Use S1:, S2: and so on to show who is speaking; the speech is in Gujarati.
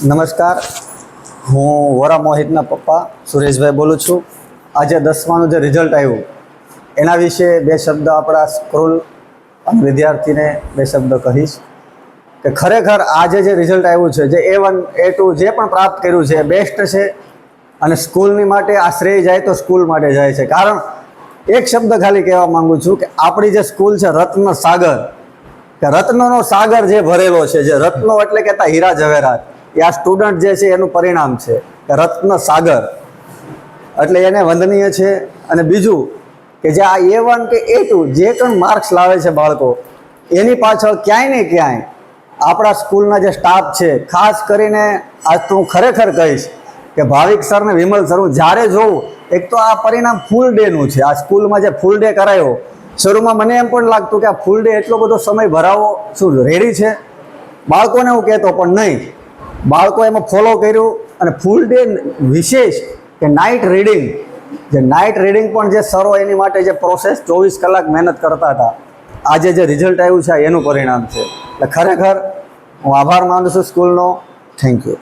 S1: નમસ્કાર. હું વોરા મોહિતના પપ્પા સુરેશભાઈ બોલું છું. આજે દસમાનું જે રિઝલ્ટ આવ્યું, એના વિશે બે શબ્દ આપણા સ્કૂલ અને વિદ્યાર્થીને બે શબ્દ કહીશ. કે ખરેખર આજે જે રિઝલ્ટ આવ્યું છે, જે એ વન એ ટુ જે પણ પ્રાપ્ત કર્યું છે બેસ્ટ છે અને સ્કૂલની માટે આ શ્રેય જાય તો સ્કૂલ માટે જાય છે. કારણ એક શબ્દ ખાલી કહેવા માંગુ છું કે આપણી જે સ્કૂલ છે, રત્ન સાગર. કે રત્નનો સાગર જે ભરેલો છે, જે રત્નો એટલે કહેતા હીરા જવેરાત એ આ સ્ટુડન્ટ જે છે એનું પરિણામ છે રત્ન સાગર. એટલે એને વંદનીય છે. અને બીજું કે જે આ એ વન કે એ ટુ જે પણ માર્ક્સ લાવે છે બાળકો, એની પાછળ ક્યાંય ને ક્યાંય આપણા સ્કૂલના જે સ્ટાફ છે, ખાસ કરીને આજ તો હું ખરેખર કહીશ કે ભાવિક સર ને વિમલ સર હું જ્યારે જોઉં, એક તો આ પરિણામ ફૂલ ડેનું છે. આ સ્કૂલમાં જે ફૂલ ડે કરાયો, શરૂમાં મને એમ પણ લાગતું કે આ ફૂલ ડે એટલો બધો સમય ભરાવો શું રેડી છે? બાળકોને હું કહેતો પણ નહીં. બાળકો એમાં ફોલો કર્યું અને ફૂલ ડે વિશેષ કે નાઇટ રીડિંગ જે નાઇટ રીડિંગ પણ જે સરો એની માટે જે પ્રોસેસ ચોવીસ કલાક મહેનત કરતા હતા, આજે જે રિઝલ્ટ આવ્યું છે એનું પરિણામ છે. એટલે ખરેખર હું આભાર માનું છું સ્કૂલનો થેન્ક યુ